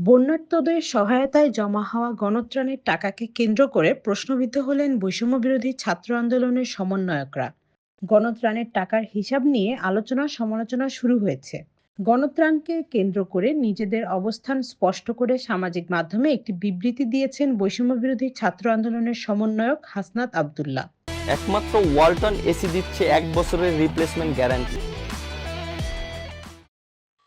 বন্যার্তদের সহায়তায় জমা হওয়া গণত্রাণের টাকাকে কেন্দ্র করে প্রশ্নবিদ্ধ হলেন বৈষম্য বিরোধী ছাত্র আন্দোলনের সমন্বয়করা। গণত্রাণের টাকার হিসাব নিয়ে আলোচনা সমালোচনা শুরু হয়েছে। গণত্রাণকে কেন্দ্র করে নিজেদের অবস্থান স্পষ্ট করে সামাজিক মাধ্যমে একটি বিবৃতি দিয়েছেন বৈষম্য বিরোধী ছাত্র আন্দোলনের সমন্বয়ক হাসনাত আবদুল্লাহ। একমাত্র ওয়ালটন এসি দিচ্ছে এক বছরের রিপ্লেসমেন্ট গ্যারান্টি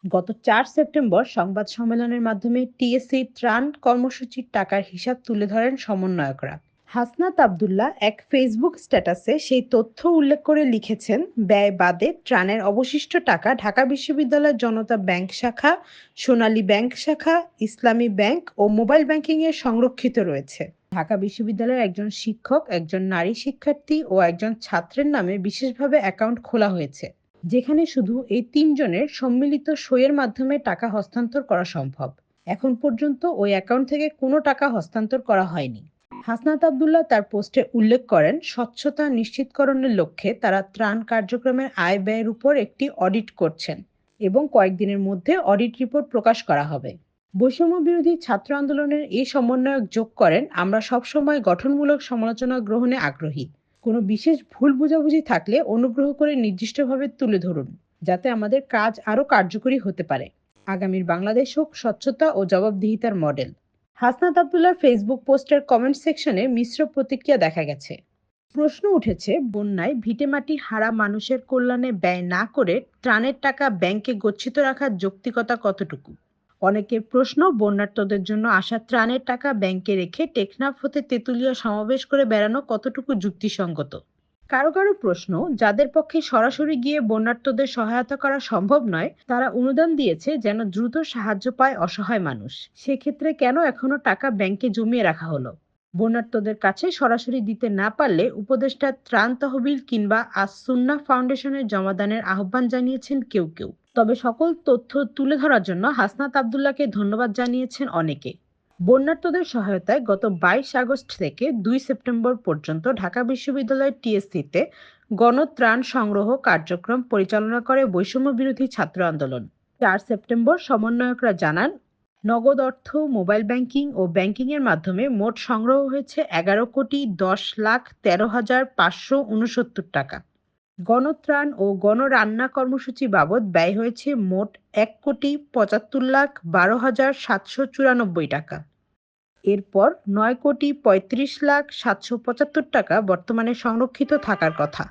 গত চার সেপ্টেম্বর সংবাদ সম্মেলনের মাধ্যমে টিএসসি ত্রাণ কর্মসূচির টাকার হিসাব তুলে ধরেন সমন্বয়করা। হাসনাত আবদুল্লাহ এক ফেসবুক স্ট্যাটাসে সেই তথ্য উল্লেখ করে লিখেছেন, ব্যয় বাদে ত্রাণের অবশিষ্ট টাকা ঢাকা বিশ্ববিদ্যালয়ের জনতা ব্যাংক শাখা, সোনালী ব্যাংক শাখা, ইসলামী ব্যাংক ও মোবাইল ব্যাংকিং এ সংরক্ষিত রয়েছে। ঢাকা বিশ্ববিদ্যালয়ের একজন শিক্ষক, একজন নারী শিক্ষার্থী ও একজন ছাত্রের নামে বিশেষভাবে অ্যাকাউন্ট খোলা হয়েছে। যেখানে শুধু এই তিনজনের সম্মিলিত সইয়ের মাধ্যমে টাকা হস্তান্তর করা সম্ভব। এখন পর্যন্ত ওই অ্যাকাউন্ট থেকে কোনো টাকা হস্তান্তর করা হয়নি। হাসনাত আবদুল্লাহ তার পোস্টে উল্লেখ করেন, স্বচ্ছতা নিশ্চিতকরণের লক্ষ্যে তারা ত্রাণ কার্যক্রমের আয় ব্যয়ের উপর একটি অডিট করছেন এবং কয়েকদিনের মধ্যে অডিট রিপোর্ট প্রকাশ করা হবে। বৈষম্য বিরোধী ছাত্র আন্দোলনের এই সমন্বয়ক যোগ করেন, আমরা সবসময় গঠনমূলক সমালোচনা গ্রহণে আগ্রহী। কোনো বিশেষ ভুল বোঝাবুঝি থাকলে অনুগ্রহ করে নির্দিষ্টভাবে তুলে ধরুন, যাতে আমাদের কাজ আরও কার্যকরী হতে পারে। আগামীর বাংলাদেশ হোক স্বচ্ছতা ও জবাবদিহিতার মডেল। হাসনাত আবদুল্লার ফেসবুক পোস্টের কমেন্ট সেকশনে মিশ্র প্রতিক্রিয়া দেখা গেছে। প্রশ্ন উঠেছে, বন্যায় ভিটেমাটি হারা মানুষের কল্যাণে ব্যয় না করে ত্রাণের টাকা ব্যাংকে গচ্ছিত রাখার যৌক্তিকতা কতটুকু? অনেকের প্রশ্ন, বন্যার্তদের জন্য আসা ত্রাণের টাকা ব্যাংকে রেখে টেকনাফ হতে তেঁতুলিয়া সমাবেশ করে বেড়ানো কতটুকু যুক্তিসঙ্গত? কারও কারও প্রশ্ন, যাদের পক্ষে সরাসরি গিয়ে বন্যার্তদের সহায়তা করা সম্ভব নয়, তারা অনুদান দিয়েছে যেন দ্রুত সাহায্য পায় অসহায় মানুষ। সেক্ষেত্রে কেন এখনও টাকা ব্যাংকে জমিয়ে রাখা হলো? বন্যার্তদের কাছে সরাসরি দিতে না পারলে উপদেষ্টা ত্রাণ তহবিল কিংবা আসুন্না ফাউন্ডেশনের জমাদানের আহ্বান জানিয়েছেন কেউ কেউ। তবে সকল তথ্য তুলে ধরার জন্য হাসনাত আবদুল্লাহকে ধন্যবাদ জানিয়েছেন অনেকে। বন্যার্তদের সহায়তায় গত বাইশ আগস্ট থেকে দুই সেপ্টেম্বর পর্যন্ত ঢাকা বিশ্ববিদ্যালয়ের টিএসসিতে গণত্রাণ সংগ্রহ কার্যক্রম পরিচালনা করে বৈষম্য বিরোধী ছাত্র আন্দোলন। চার সেপ্টেম্বর সমন্বয়করা জানান, নগদ অর্থ, মোবাইল ব্যাংকিং ও ব্যাংকিং এর মাধ্যমে মোট সংগ্রহ হয়েছে এগারো কোটি দশ লাখ তেরো হাজার পাঁচশো উনসত্তর টাকা। গণত্রাণ ও গণরান্না কর্মসূচি বাবদ ব্যয় হয়েছে মোট এক কোটি পঁচাত্তর লাখ বারো হাজার সাতশো চুরানব্বই টাকা। এরপর নয় কোটি পঁয়ত্রিশ লাখ সাতশো পঁচাত্তর টাকা বর্তমানে সংরক্ষিত থাকার কথা।